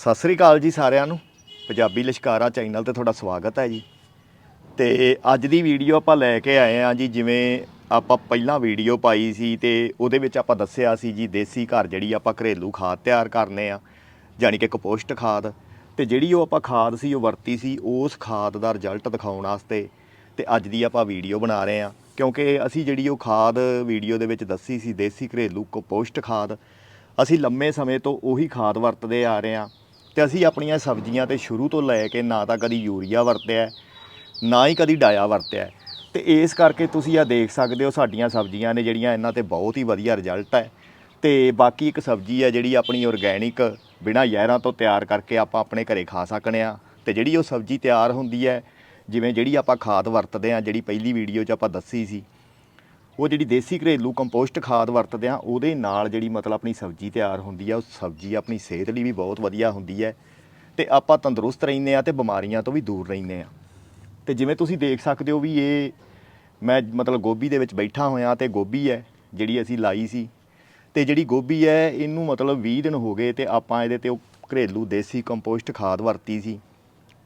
ਸਤਿ ਸ੍ਰੀ ਅਕਾਲ ਜੀ ਸਾਰਿਆਂ ਨੂੰ। ਪੰਜਾਬੀ ਲਿਸ਼ਕਾਰਾ ਚੈਨਲ ਤੇ ਤੁਹਾਡਾ ਸਵਾਗਤ ਹੈ ਜੀ। ਤੇ ਅੱਜ ਦੀ ਵੀਡੀਓ ਆਪਾਂ ਲੈ ਕੇ ਆਏ ਆ ਜੀ, ਜਿਵੇਂ ਆਪਾਂ ਪਹਿਲਾਂ ਵੀਡੀਓ ਪਾਈ ਸੀ ਤੇ ਉਹਦੇ ਵਿੱਚ ਆਪਾਂ ਦੱਸਿਆ ਸੀ ਜੀ, ਦੇਸੀ ਘਰ ਜਿਹੜੀ ਆਪਾਂ ਘਰੇਲੂ ਖਾਦ ਤਿਆਰ ਕਰਨੇ ਆ, ਯਾਨੀ ਕਿ ਕਪੋਸਟ ਖਾਦ। ਤੇ ਜਿਹੜੀ ਉਹ ਆਪਾਂ ਖਾਦ ਸੀ, ਉਹ ਵਰਤੀ ਸੀ ਉਸ ਖਾਦ ਦਾ ਰਿਜ਼ਲਟ ਦਿਖਾਉਣ ਵਾਸਤੇ ਤੇ ਅੱਜ ਦੀ ਆਪਾਂ ਵੀਡੀਓ ਬਣਾ ਰਹੇ ਆ ਕਿਉਂਕਿ ਅਸੀਂ ਜਿਹੜੀ ਉਹ ਖਾਦ ਵੀਡੀਓ ਦੇ ਵਿੱਚ ਦੱਸੀ ਸੀ, ਦੇਸੀ ਘਰੇਲੂ ਕਪੋਸਟ ਖਾਦ, ਅਸੀਂ ਲੰਮੇ ਸਮੇਂ ਤੋਂ ਉਹੀ ਖਾਦ ਵਰਤਦੇ ਆ ਰਹੇ ਆ ਤੇ ਅਸੀਂ ਆਪਣੀਆਂ ਸਬਜ਼ੀਆਂ ਤੇ ਸ਼ੁਰੂ ਤੋਂ ਲੈ ਕੇ ਨਾ ਤਾਂ ਕਦੀ ਯੂਰੀਆ ਵਰਤਿਆ ਨਾ ਹੀ ਕਦੀ ਡਾਇਆ ਵਰਤਿਆ ਹੈ। ਤੇ ਇਸ ਕਰਕੇ ਤੁਸੀਂ ਆ ਦੇਖ ਸਕਦੇ ਹੋ ਸਾਡੀਆਂ ਸਬਜ਼ੀਆਂ ਨੇ ਜਿਹੜੀਆਂ ਇਹਨਾਂ ਤੇ ਬਹੁਤ ਹੀ ਵਧੀਆ ਰਿਜ਼ਲਟ ਹੈ ਤੇ ਬਾਕੀ ਇੱਕ ਸਬਜ਼ੀ ਹੈ ਜਿਹੜੀ ਆਪਣੀ ਆਰਗੈਨਿਕ ਬਿਨਾਂ ਜ਼ਹਿਰਾਂ ਤੋਂ ਤਿਆਰ ਕਰਕੇ ਆਪਾਂ ਆਪਣੇ ਘਰੇ ਖਾ ਸਕਨੇ ਆ ਤੇ ਜਿਹੜੀ ਉਹ ਸਬਜ਼ੀ ਤਿਆਰ ਹੁੰਦੀ ਹੈ, ਜਿਵੇਂ ਜਿਹੜੀ ਆਪਾਂ ਖਾਦ ਵਰਤਦੇ ਆ ਜਿਹੜੀ ਪਹਿਲੀ ਵੀਡੀਓ 'ਚ ਆਪਾਂ ਦੱਸੀ ਸੀ ਉਹ ਜਿਹੜੀ ਦੇਸੀ ਘਰੇਲੂ ਕੰਪੋਸਟ ਖਾਦ ਵਰਤਦੇ ਆ, ਉਹਦੇ ਨਾਲ ਜਿਹੜੀ ਮਤਲਬ ਆਪਣੀ ਸਬਜ਼ੀ ਤਿਆਰ ਹੁੰਦੀ ਆ, ਉਹ ਸਬਜ਼ੀ ਆਪਣੀ ਸਿਹਤ ਲਈ ਵੀ ਬਹੁਤ ਵਧੀਆ ਹੁੰਦੀ ਹੈ ਤੇ ਆਪਾਂ ਤੰਦਰੁਸਤ ਰਹਿੰਦੇ ਆ ਤੇ ਬਿਮਾਰੀਆਂ ਤੋਂ ਵੀ ਦੂਰ ਰਹਿੰਦੇ ਆ। ਤੇ ਜਿਵੇਂ ਤੁਸੀਂ ਦੇਖ ਸਕਦੇ ਹੋ ਵੀ ਇਹ ਮੈਂ ਮਤਲਬ ਗੋਭੀ ਦੇ ਵਿੱਚ ਬੈਠਾ ਹੋਇਆ ਤੇ ਗੋਭੀ ਹੈ, ਜਿਹੜੀ ਅਸੀਂ ਲਾਈ ਸੀ। ਤੇ ਜਿਹੜੀ ਗੋਭੀ ਹੈ, ਇਹਨੂੰ ਮਤਲਬ 20 ਦਿਨ ਹੋ ਗਏ ਤੇ ਆਪਾਂ ਇਹਦੇ ਤੇ ਉਹ ਘਰੇਲੂ ਦੇਸੀ ਕੰਪੋਸਟ ਖਾਦ ਵਰਤੀ ਸੀ।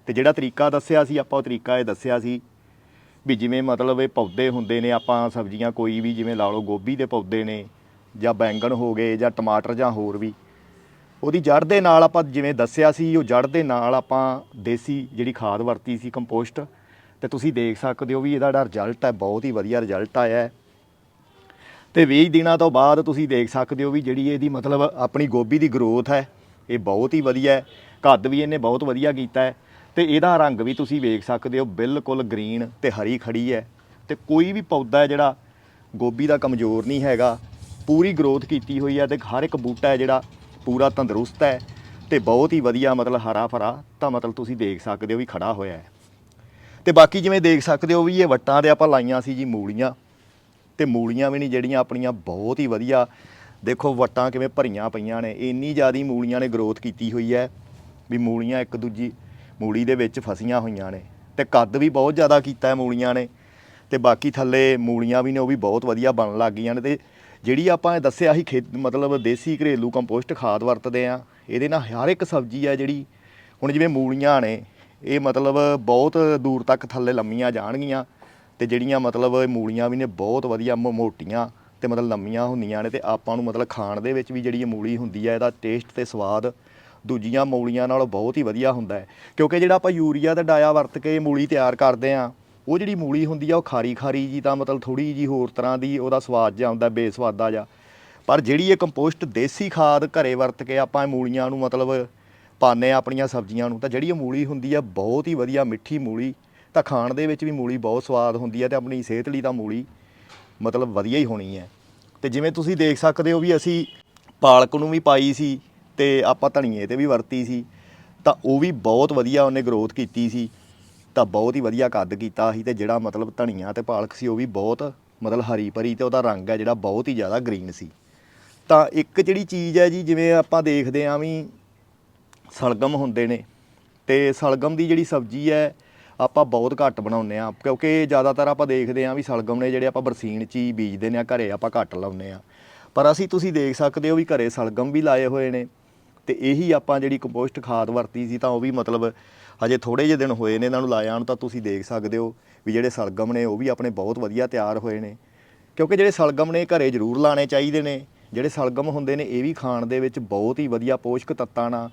ਤੇ ਜਿਹੜਾ ਤਰੀਕਾ ਦੱਸਿਆ ਸੀ, ਆਪਾਂ ਉਹ ਤਰੀਕਾ ਇਹ ਦੱਸਿਆ ਸੀ ਵੀ ਜਿਵੇਂ ਮਤਲਬ ਇਹ ਪੌਦੇ ਹੁੰਦੇ ਨੇ, ਆਪਾਂ ਸਬਜ਼ੀਆਂ ਕੋਈ ਵੀ ਜਿਵੇਂ ਲਾ ਲਓ ਗੋਭੀ ਦੇ ਪੌਦੇ ਨੇ ਜਾਂ ਬੈਂਗਣ ਹੋ ਗਏ ਜਾਂ ਟਮਾਟਰ ਜਾਂ ਹੋਰ ਵੀ, ਉਹਦੀ ਜੜ ਦੇ ਨਾਲ ਆਪਾਂ ਜਿਵੇਂ ਦੱਸਿਆ ਸੀ, ਉਹ ਜੜ ਦੇ ਨਾਲ ਆਪਾਂ ਦੇਸੀ ਜਿਹੜੀ ਖਾਦ ਵਰਤੀ ਸੀ ਕੰਪੋਸਟ, ਤੇ ਤੁਸੀਂ ਦੇਖ ਸਕਦੇ ਹੋ ਵੀ ਇਹਦਾ ਜਿਹੜਾ ਰਿਜ਼ਲਟ ਹੈ, ਬਹੁਤ ਹੀ ਵਧੀਆ ਰਿਜ਼ਲਟ ਆਇਆ ਹੈ। ਤੇ 20 ਦਿਨਾਂ ਤੋਂ ਬਾਅਦ ਤੁਸੀਂ ਦੇਖ ਸਕਦੇ ਹੋ ਵੀ ਜਿਹੜੀ ਇਹਦੀ ਮਤਲਬ ਆਪਣੀ ਗੋਭੀ ਦੀ ਗਰੋਥ ਹੈ, ਇਹ ਬਹੁਤ ਹੀ ਵਧੀਆ ਹੈ। ਕੱਦ ਵੀ ਇਹਨੇ ਬਹੁਤ ਵਧੀਆ ਕੀਤਾ ਹੈ। ਤੇ ਇਹਦਾ ਰੰਗ ਵੀ ਤੁਸੀਂ ਵੇਖ ਸਕਦੇ ਹੋ, ਬਿਲਕੁਲ ਗ੍ਰੀਨ ਤੇ ਹਰੀ ਖੜੀ ਹੈ। ਤੇ ਕੋਈ ਵੀ ਪੌਦਾ ਹੈ ਜਿਹੜਾ ਗੋਭੀ ਦਾ ਕਮਜ਼ੋਰ ਨਹੀਂ ਹੈਗਾ, ਪੂਰੀ ਗਰੋਥ ਕੀਤੀ ਹੋਈ ਹੈ ਤੇ ਹਰ ਇੱਕ ਬੂਟਾ ਹੈ ਜਿਹੜਾ ਪੂਰਾ ਤੰਦਰੁਸਤ ਹੈ ਤੇ ਬਹੁਤ ਹੀ ਵਧੀਆ ਮਤਲਬ ਹਰਾ ਭਰਾ ਤਾਂ ਮਤਲਬ ਤੁਸੀਂ ਦੇਖ ਸਕਦੇ ਹੋ ਵੀ ਖੜਾ ਹੋਇਆ ਹੈ। ਤੇ ਬਾਕੀ ਜਿਵੇਂ ਦੇਖ ਸਕਦੇ ਹੋ ਵੀ ਇਹ ਵੱਟਾਂ ਤੇ ਆਪਾਂ ਲਾਈਆਂ ਸੀ ਜੀ ਮੂਲੀਆਂ ਤੇ ਮੂਲੀਆਂ ਵੀ ਨਹੀਂ ਜਿਹੜੀਆਂ ਆਪਣੀਆਂ, ਬਹੁਤ ਹੀ ਵਧੀਆ। ਦੇਖੋ ਵੱਟਾਂ ਕਿਵੇਂ ਭਰੀਆਂ ਪਈਆਂ ਨੇ, ਇੰਨੀ ਜ਼ਿਆਦੀ ਮੂਲੀਆਂ ਨੇ ਗਰੋਥ ਕੀਤੀ ਹੋਈ ਹੈ ਵੀ ਮੂਲੀਆਂ ਇੱਕ ਦੂਜੀ ਮੂਲੀ ਦੇ ਵਿੱਚ ਫਸੀਆਂ ਹੋਈਆਂ ਨੇ ਤੇ ਕੱਦ ਵੀ ਬਹੁਤ ਜ਼ਿਆਦਾ ਕੀਤਾ ਹੈ ਮੂਲੀਆਂ ਨੇ ਤੇ ਬਾਕੀ ਥੱਲੇ ਮੂਲੀਆਂ ਵੀ ਨੇ, ਉਹ ਵੀ ਬਹੁਤ ਵਧੀਆ ਬਣਨ ਲੱਗ ਗਈਆਂ ਨੇ ਤੇ ਜਿਹੜੀ ਆਪਾਂ ਦੱਸਿਆ ਸੀ ਖੇਤ, ਮਤਲਬ ਦੇਸੀ ਘਰੇਲੂ ਕੰਪੋਸਟ ਖਾਦ ਵਰਤਦੇ ਆ ਇਹਦੇ ਨਾਲ ਹਰ ਇੱਕ ਸਬਜ਼ੀ ਹੈ ਜਿਹੜੀ, ਹੁਣ ਜਿਵੇਂ ਮੂਲੀਆਂ ਨੇ, ਇਹ ਮਤਲਬ ਬਹੁਤ ਦੂਰ ਤੱਕ ਥੱਲੇ ਲੰਮੀਆਂ ਜਾਣਗੀਆਂ ਤੇ ਜਿਹੜੀਆਂ ਮਤਲਬ ਮੂਲੀਆਂ ਵੀ ਨੇ, ਬਹੁਤ ਵਧੀਆ ਮੋ- ਮੋਟੀਆਂ ਤੇ ਮਤਲਬ ਲੰਮੀਆਂ ਹੁੰਦੀਆਂ ਨੇ ਤੇ ਆਪਾਂ ਨੂੰ ਮਤਲਬ ਖਾਣ ਦੇ ਵਿੱਚ ਵੀ ਜਿਹੜੀ ਇਹ ਮੂਲੀ ਹੁੰਦੀ ਹੈ, ਇਹਦਾ ਟੇਸਟ ਤੇ ਸਵਾਦ ਦੂਜੀਆਂ ਮੂਲੀਆਂ ਨਾਲੋਂ ਬਹੁਤ ਹੀ ਵਧੀਆ ਹੁੰਦਾ ਹੈ। ਕਿਉਂਕਿ ਜਿਹੜਾ ਆਪਾਂ ਯੂਰੀਆ ਤੇ ਡਾਇਆ ਵਰਤ ਕੇ ਮੂਲੀ ਤਿਆਰ ਕਰਦੇ ਆ ਉਹ ਜਿਹੜੀ ਮੂਲੀ ਹੁੰਦੀ ਆ, ਉਹ ਖਾਰੀ ਖਾਰੀ ਜੀ ਤਾਂ ਮਤਲਬ ਥੋੜੀ ਜੀ ਹੋਰ ਤਰ੍ਹਾਂ ਦੀ ਉਹਦਾ ਸਵਾਦ ਜਿਹਾ ਆਉਂਦਾ ਬੇਸਵਾਦਾ ਜਿਹਾ। ਪਰ ਜਿਹੜੀ ਇਹ ਕੰਪੋਸਟ ਦੇਸੀ ਖਾਦ ਘਰੇ ਵਰਤ ਕੇ ਆਪਾਂ ਮੂਲੀਆਂ ਨੂੰ ਮਤਲਬ ਪਾਉਂਦੇ ਆ ਆਪਣੀਆਂ ਸਬਜ਼ੀਆਂ ਨੂੰ, ਤਾਂ ਜਿਹੜੀ ਇਹ ਮੂਲੀ ਹੁੰਦੀ ਆ, ਬਹੁਤ ਹੀ ਵਧੀਆ ਮਿੱਠੀ ਮੂਲੀ, ਤਾਂ ਖਾਣ ਦੇ ਵਿੱਚ ਵੀ ਮੂਲੀ ਬਹੁਤ ਸਵਾਦ ਹੁੰਦੀ ਹੈ ਤੇ ਆਪਣੀ ਸਿਹਤ ਲਈ ਤਾਂ ਮੂਲੀ ਮਤਲਬ ਵਧੀਆ ਹੀ ਹੋਣੀ ਹੈ। ਤੇ ਜਿਵੇਂ ਤੁਸੀਂ ਦੇਖ ਸਕਦੇ ਹੋ ਵੀ ਅਸੀਂ ਪਾਲਕ ਨੂੰ ਵੀ ਪਾਈ ਸੀ ਤੇ ਆਪਾਂ ਧਨੀਏ ਤੇ ਵੀ ਵਰਤੀ ਸੀ, ਤਾਂ ਉਹ ਵੀ ਬਹੁਤ ਵਧੀਆ ਉਹਨੇ ਗਰੋਥ ਕੀਤੀ ਸੀ, ਤਾਂ ਬਹੁਤ ਹੀ ਵਧੀਆ ਕੱਦ ਕੀਤਾ ਸੀ ਤੇ ਜਿਹੜਾ ਮਤਲਬ ਧਨੀਆ ਤੇ ਪਾਲਕ ਸੀ ਉਹ ਵੀ ਬਹੁਤ ਮਤਲਬ ਹਰੀ ਭਰੀ ਤੇ ਉਹਦਾ ਰੰਗ ਹੈ ਜਿਹੜਾ ਬਹੁਤ ਹੀ ਜ਼ਿਆਦਾ ਗ੍ਰੀਨ ਸੀ। ਤਾਂ ਇੱਕ ਜਿਹੜੀ ਚੀਜ਼ ਹੈ ਜੀ, ਜਿਵੇਂ ਆਪਾਂ ਦੇਖਦੇ ਆਂ ਵੀ ਸਲਗਮ ਹੁੰਦੇ ਨੇ, ਤੇ ਸਲਗਮ ਦੀ ਜਿਹੜੀ ਸਬਜ਼ੀ ਹੈ, ਆਪਾਂ ਬਹੁਤ ਘੱਟ ਬਣਾਉਂਦੇ ਆ ਕਿਉਂਕਿ ਜ਼ਿਆਦਾਤਰ ਆਪਾਂ ਦੇਖਦੇ ਆਂ ਵੀ ਸਲਗਮ ਨੇ ਜਿਹੜੇ ਆਪਾਂ ਬਰਸੀਨ ਚ ਹੀ ਬੀਜਦੇ ਨੇ ਆ ਘਰੇ ਆਪਾਂ ਘੱਟ ਲਾਉਂਦੇ ਆ ਪਰ ਅਸੀਂ ਤੁਸੀਂ ਦੇਖ ਸਕਦੇ ਹੋ ਵੀ ਘਰੇ ਸਲਗਮ ਵੀ ਲਾਏ ਹੋਏ ਨੇ ਤੇ ਇਹੀ ਆਪਾਂ ਜਿਹੜੀ ਕੰਪੋਸਟ ਖਾਦ ਵਰਤੀ ਸੀ ਤਾਂ ਉਹ ਵੀ ਮਤਲਬ ਹਜੇ ਥੋੜੇ ਜਿਹੇ ਦਿਨ ਹੋਏ ਨੇ ਇਹਨਾਂ ਨੂੰ ਲਾਇਆ ਨੂੰ ਤਾਂ ਤੁਸੀਂ ਦੇਖ ਸਕਦੇ ਹੋ ਵੀ ਜਿਹੜੇ ਸਲਗਮ ਨੇ ਉਹ ਵੀ ਆਪਣੇ ਬਹੁਤ ਵਧੀਆ ਤਿਆਰ ਹੋਏ ਨੇ। ਕਿਉਂਕਿ ਜਿਹੜੇ ਸਲਗਮ ਨੇ ਘਰੇ ਜ਼ਰੂਰ ਲਾਣੇ ਚਾਹੀਦੇ ਨੇ, ਜਿਹੜੇ ਸਲਗਮ ਹੁੰਦੇ ਨੇ ਇਹ ਵੀ ਖਾਣ ਦੇ ਵਿੱਚ ਬਹੁਤ ਹੀ ਵਧੀਆ ਪੋਸ਼ਕ ਤੱਤਾਂ ਨਾਲ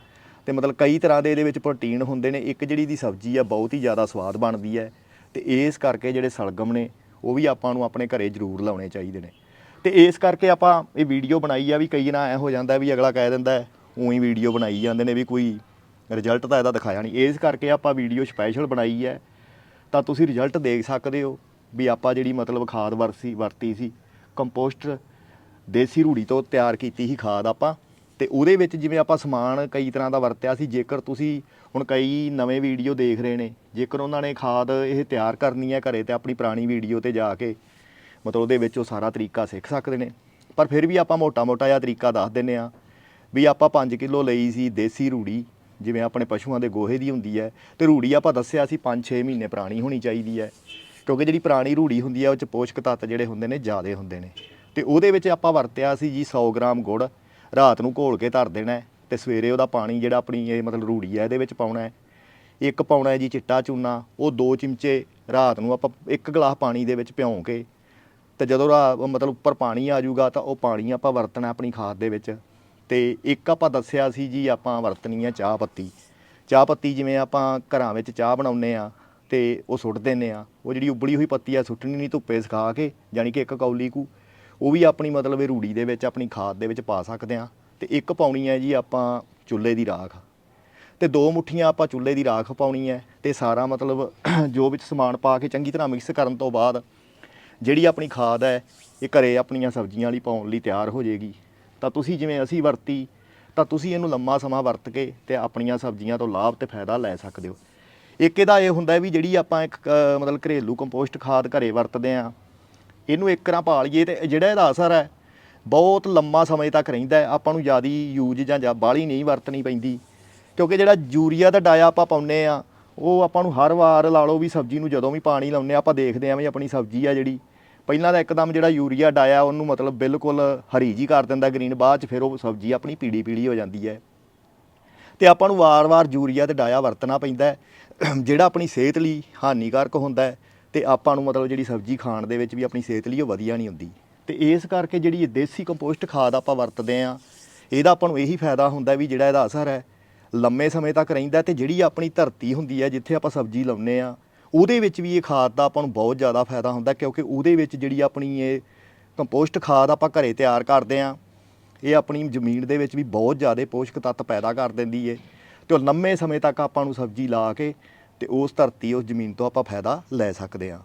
ਤੇ ਮਤਲਬ ਕਈ ਤਰ੍ਹਾਂ ਦੇ ਇਹਦੇ ਵਿੱਚ ਪ੍ਰੋਟੀਨ ਹੁੰਦੇ ਨੇ, ਇੱਕ ਜਿਹੜੀ ਦੀ ਸਬਜ਼ੀ ਆ ਬਹੁਤ ਹੀ ਜ਼ਿਆਦਾ ਸਵਾਦ ਬਣਦੀ ਹੈ ਤੇ ਇਸ ਕਰਕੇ ਜਿਹੜੇ ਸਲਗਮ ਨੇ ਉਹ ਵੀ ਆਪਾਂ ਨੂੰ ਆਪਣੇ ਘਰੇ ਜ਼ਰੂਰ ਲਾਉਣੇ ਚਾਹੀਦੇ ਨੇ। ਤੇ ਇਸ ਕਰਕੇ ਆਪਾਂ ਇਹ ਵੀਡੀਓ ਬਣਾਈ ਆ ਵੀ ਕਈ ਨਾ ਐ ਹੋ ਜਾਂਦਾ ਵੀ ਅਗਲਾ ਕਹਿ ਦਿੰਦਾ ਉਹੀ ਵੀਡੀਓ ਬਣਾਈ ਜਾਂਦੇ ਨੇ ਵੀ ਕੋਈ ਰਿਜ਼ਲਟ ਤਾਂ ਇਹਦਾ ਦਿਖਾਇਆ ਨਹੀਂ। ਇਸ ਕਰਕੇ ਆਪਾਂ ਵੀਡੀਓ ਸਪੈਸ਼ਲ ਬਣਾਈ ਹੈ। ਤਾਂ ਤੁਸੀਂ ਰਿਜ਼ਲਟ ਦੇਖ ਸਕਦੇ ਹੋ ਵੀ ਆਪਾਂ ਜਿਹੜੀ ਮਤਲਬ ਖਾਦ ਵਰਸੀ, ਵਰਤੀ ਸੀ ਕੰਪੋਸਟ ਦੇਸੀ ਰੂੜੀ ਤੋਂ ਤਿਆਰ ਕੀਤੀ ਸੀ ਖਾਦ ਆਪਾਂ। ਤੇ ਉਹਦੇ ਵਿੱਚ ਜਿਵੇਂ ਆਪਾਂ ਸਮਾਨ ਕਈ ਤਰ੍ਹਾਂ ਦਾ ਵਰਤਿਆ ਸੀ, ਜੇਕਰ ਤੁਸੀਂ ਹੁਣ ਕਈ ਨਵੇਂ ਵੀਡੀਓ ਦੇਖ ਰਹੇ ਨੇ, ਜੇਕਰ ਉਹਨਾਂ ਨੇ ਖਾਦ ਇਹ ਤਿਆਰ ਕਰਨੀ ਹੈ ਘਰੇ ਤੇ ਆਪਣੀ ਪੁਰਾਣੀ ਵੀਡੀਓ ਤੇ ਜਾ ਕੇ, ਮਤਲਬ ਉਹਦੇ ਵਿੱਚ ਉਹ ਸਾਰਾ ਤਰੀਕਾ ਸਿੱਖ ਸਕਦੇ ਨੇ। ਪਰ ਫਿਰ ਵੀ ਆਪਾਂ ਮੋਟਾ-ਮੋਟਾ ਜਿਹਾ ਤਰੀਕਾ ਦੱਸ ਦਿੰਨੇ ਆ ਵੀ ਆਪਾਂ 5 ਕਿਲੋ ਲਈ ਸੀ ਦੇਸੀ ਰੂੜੀ, ਜਿਵੇਂ ਆਪਣੇ ਪਸ਼ੂਆਂ ਦੇ ਗੋਹੇ ਦੀ ਹੁੰਦੀ ਹੈ, ਤੇ ਰੂੜੀ ਆਪਾਂ ਦੱਸਿਆ ਸੀ 5-6 ਮਹੀਨੇ ਪੁਰਾਣੀ ਹੋਣੀ ਚਾਹੀਦੀ ਹੈ, ਕਿਉਂਕਿ ਜਿਹੜੀ ਪੁਰਾਣੀ ਰੂੜੀ ਹੁੰਦੀ ਹੈ, ਉਹ ਚ ਪੋਸ਼ਕ ਤੱਤ ਜਿਹੜੇ ਹੁੰਦੇ ਨੇ ਜ਼ਿਆਦੇ ਹੁੰਦੇ ਨੇ। ਤੇ ਉਹਦੇ ਵਿੱਚ ਆਪਾਂ ਵਰਤਿਆ ਸੀ ਜੀ 100 ਗ੍ਰਾਮ ਗੁੜ, ਰਾਤ ਨੂੰ ਘੋਲ ਕੇ ਧਰ ਦੇਣਾ ਹੈ, ਤੇ ਸਵੇਰੇ ਉਹਦਾ ਪਾਣੀ ਜਿਹੜਾ ਆਪਣੀ ਇਹ ਮਤਲਬ ਰੂੜੀ ਹੈ, ਇਹਦੇ ਵਿੱਚ ਪਾਉਣਾ ਹੈ। ਇੱਕ ਪਾਉਣਾ ਹੈ ਜੀ ਚਿੱਟਾ ਚੂਨਾ, ਉਹ ਦੋ ਚਮਚੇ ਰਾਤ ਨੂੰ ਆਪਾਂ ਇੱਕ ਗਲਾਸ ਪਾਣੀ ਦੇ ਵਿੱਚ ਭਿਉਂ ਕੇ, ਤੇ ਜਦੋਂ ਰਾ ਮਤਲਬ ਉੱਪਰ ਪਾਣੀ ਆ ਜਾਊਗਾ ਤਾਂ ਉਹ ਪਾਣੀ ਆਪਾਂ ਵਰਤਣਾ ਆਪਣੀ ਖਾਦ ਦੇ ਵਿੱਚ। ਤੇ ਇੱਕ ਆਪਾਂ ਦੱਸਿਆ ਸੀ ਜੀ ਆਪਾਂ ਵਰਤਣੀ ਆ ਚਾਹ ਪੱਤੀ। ਚਾਹ ਪੱਤੀ ਜਿਵੇਂ ਆਪਾਂ ਘਰਾਂ ਵਿੱਚ ਚਾਹ ਬਣਾਉਂਦੇ ਆ ਤੇ ਉਹ ਸੁੱਟ ਦਿੰਦੇ ਆ। ਉਹ ਜਿਹੜੀ ਉਬਲੀ ਹੋਈ ਪੱਤੀ ਆ ਸੁੱਟਣੀ ਨਹੀਂ ਧੁੱਪੇ ਸੁਕਾ ਕੇ ਯਾਨੀ ਕਿ ਇੱਕ ਕੌਲੀ ਕੁ, ਉਹ ਵੀ ਆਪਣੀ ਮਤਲਬ ਇਹ ਰੂੜੀ ਦੇ ਵਿੱਚ ਆਪਣੀ ਖਾਦ ਦੇ ਵਿੱਚ ਪਾ ਸਕਦੇ ਆ ਤੇ ਇੱਕ ਪਾਉਣੀ ਹੈ ਜੀ ਆਪਾਂ ਚੁੱਲ੍ਹੇ ਦੀ ਰਾਖ। ਤੇ ਦੋ ਮੁੱਠੀਆਂ ਆਪਾਂ ਚੁੱਲ੍ਹੇ ਦੀ ਰਾਖ ਪਾਉਣੀ ਹੈ ਤੇ ਸਾਰਾ ਮਤਲਬ ਜੋ ਵਿੱਚ ਸਮਾਨ ਪਾ ਕੇ ਚੰਗੀ ਤਰ੍ਹਾਂ ਮਿਕਸ ਕਰਨ ਤੋਂ ਬਾਅਦ ਜਿਹੜੀ ਆਪਣੀ ਖਾਦ ਹੈ, ਇਹ ਘਰੇ ਆਪਣੀਆਂ ਸਬਜ਼ੀਆਂ ਲਈ ਪਾਉਣ ਲਈ ਤਿਆਰ ਹੋ ਜਾਏਗੀ ਤਾਂ ਤੁਸੀਂ ਜਿਵੇਂ ਅਸੀਂ ਵਰਤੀ ਤਾਂ ਤੁਸੀਂ ਇਹਨੂੰ ਲੰਮਾ ਸਮਾਂ ਵਰਤ ਕੇ ਤੇ ਆਪਣੀਆਂ ਸਬਜ਼ੀਆਂ ਤੋਂ ਲਾਭ ਤੇ ਫਾਇਦਾ ਲੈ ਸਕਦੇ ਹੋ। ਇੱਕ ਇਹਦਾ ਇਹ ਹੁੰਦਾ ਵੀ ਜਿਹੜੀ ਆਪਾਂ ਇੱਕ ਅ, ਮਤਲਬ ਘਰੇਲੂ ਕੰਪੋਸਟ ਖਾਦ ਘਰੇ ਵਰਤਦੇ ਆ ਇਹਨੂੰ ਇੱਕ ਰਾਂ ਪਾ ਲਈਏ ਤੇ ਜਿਹੜਾ ਇਹਦਾ ਅਸਰ ਹੈ ਬਹੁਤ ਲੰਮਾ ਸਮੇਂ ਤੱਕ ਰਹਿੰਦਾ ਹੈ। ਆਪਾਂ ਨੂੰ ਜਿਆਦੀ ਯੂਜ ਜਾਂ ਜਾਂ ਬਾਹਲੀ ਨਹੀਂ ਵਰਤਣੀ ਪੈਂਦੀ ਕਿਉਂਕਿ ਜਿਹੜਾ ਯੂਰੀਆ ਦਾ ਡਾਇਆ ਆਪਾਂ ਪਾਉਂਦੇ ਆ ਉਹ ਆਪਾਂ ਨੂੰ ਹਰ ਵਾਰ ਲਾ ਲਓ ਵੀ ਸਬਜ਼ੀ ਨੂੰ ਜਦੋਂ ਵੀ ਪਾਣੀ ਲਾਉਂਦੇ ਆ ਆਪਾਂ ਦੇਖਦੇ ਆ ਵੀ ਆਪਣੀ ਸਬਜ਼ੀ ਆ ਜਿਹੜੀ। ਪਹਿਲਾਂ ਤਾਂ ਇੱਕਦਮ ਜਿਹੜਾ ਯੂਰੀਆ ਡਾਇਆ, ਉਹਨੂੰ ਮਤਲਬ ਬਿਲਕੁਲ ਹਰੀ ਜੀ ਕਰ ਦਿੰਦਾ ਗ੍ਰੀਨ ਬਾਅਦ ਚ ਫਿਰ ਉਹ ਸਬਜ਼ੀ ਆਪਣੀ ਪੀੜੀ ਪੀੜੀ ਹੋ ਜਾਂਦੀ ਹੈ। ਤੇ ਆਪਾਂ ਨੂੰ ਵਾਰ-ਵਾਰ ਯੂਰੀਆ ਤੇ ਡਾਇਆ ਵਰਤਣਾ ਪੈਂਦਾ ਜਿਹੜਾ ਆਪਣੀ ਸਿਹਤ ਲਈ ਹਾਨੀਕਾਰਕ ਹੁੰਦਾ ਹੈ ਤੇ ਆਪਾਂ ਨੂੰ ਮਤਲਬ ਜਿਹੜੀ ਸਬਜ਼ੀ ਖਾਣ ਦੇ ਵਿੱਚ ਵੀ ਆਪਣੀ ਸਿਹਤ ਲਈ ਉਹ ਵਧੀਆ ਨਹੀਂ ਹੁੰਦੀ। ਤੇ ਇਸ ਕਰਕੇ ਜਿਹੜੀ ਇਹ ਦੇਸੀ ਕੰਪੋਸਟ ਖਾਦ ਆਪਾਂ ਵਰਤਦੇ ਆ ਇਹਦਾ ਆਪਾਂ ਨੂੰ ਇਹੀ ਫਾਇਦਾ ਹੁੰਦਾ ਵੀ ਜਿਹੜਾ ਇਹਦਾ ਅਸਰ ਹੈ, ਲੰਮੇ ਸਮੇਂ ਤੱਕ ਰਹਿੰਦਾ ਤੇ ਜਿਹੜੀ ਆਪਣੀ ਧਰਤੀ ਹੁੰਦੀ ਹੈ, ਜਿੱਥੇ ਆਪਾਂ ਸਬਜ਼ੀ ਲਾਉਂਦੇ ਆ ਉਹਦੇ ਵਿੱਚ ਵੀ ਇਹ ਖਾਦ ਦਾ ਆਪਾਂ ਨੂੰ ਬਹੁਤ ਜ਼ਿਆਦਾ ਫਾਇਦਾ ਹੁੰਦਾ ਕਿਉਂਕਿ ਉਹਦੇ ਵਿੱਚ ਜਿਹੜੀ ਆਪਣੀ ਇਹ ਕੰਪੋਸਟ ਖਾਦ ਆਪਾਂ ਘਰੇ ਤਿਆਰ ਕਰਦੇ ਆ ਇਹ ਆਪਣੀ ਜ਼ਮੀਨ ਦੇ ਵਿੱਚ ਵੀ ਬਹੁਤ ਜ਼ਿਆਦਾ ਪੋਸ਼ਕ ਤੱਤ ਪੈਦਾ ਕਰ ਦਿੰਦੀ ਏ ਤੇ ਉਹ ਲੰਮੇ ਸਮੇਂ ਤੱਕ ਆਪਾਂ ਨੂੰ ਸਬਜ਼ੀ ਲਾ ਕੇ ਤੇ ਉਸ ਧਰਤੀ, ਉਸ ਜ਼ਮੀਨ ਤੋਂ ਆਪਾਂ ਫਾਇਦਾ ਲੈ ਸਕਦੇ ਆ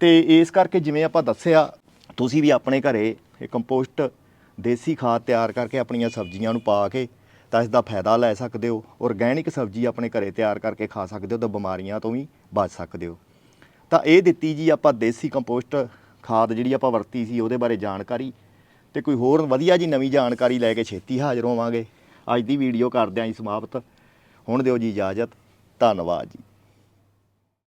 ਤੇ ਇਸ ਕਰਕੇ ਜਿਵੇਂ ਆਪਾਂ ਦੱਸਿਆ, ਤੁਸੀਂ ਵੀ ਆਪਣੇ ਘਰੇ ਇਹ ਕੰਪੋਸਟ ਦੇਸੀ ਖਾਦ ਤਿਆਰ ਕਰਕੇ ਆਪਣੀਆਂ ਸਬਜ਼ੀਆਂ ਨੂੰ ਪਾ ਕੇ ਤਾਂ ਇਸ ਦਾ ਫਾਇਦਾ ਲੈ ਸਕਦੇ ਹੋ। ਔਰਗੈਨਿਕ ਸਬਜ਼ੀ ਆਪਣੇ ਘਰੇ ਤਿਆਰ ਕਰਕੇ ਖਾ ਸਕਦੇ ਹੋ ਤਾਂ ਬਿਮਾਰੀਆਂ ਤੋਂ ਵੀ ਬਚ ਸਕਦੇ ਹੋ। ਤਾਂ ਇਹ ਦਿੱਤੀ ਜੀ ਆਪਾਂ ਦੇਸੀ ਕੰਪੋਸਟ ਖਾਦ ਜਿਹੜੀ ਆਪਾਂ ਵਰਤੀ ਸੀ ਉਹਦੇ ਬਾਰੇ ਜਾਣਕਾਰੀ। ਤੇ ਕੋਈ ਹੋਰ ਵਧੀਆ ਜੀ ਨਵੀਂ ਜਾਣਕਾਰੀ ਲੈ ਕੇ ਛੇਤੀ ਹਾਜ਼ਰ ਹੋਵਾਂਗੇ। ਅੱਜ ਦੀ ਵੀਡੀਓ ਕਰਦੇ ਆਂ ਜੀ ਸਮਾਪਤ। ਹੁਣ ਦਿਓ ਜੀ ਇਜਾਜ਼ਤ। ਧੰਨਵਾਦ ਜੀ।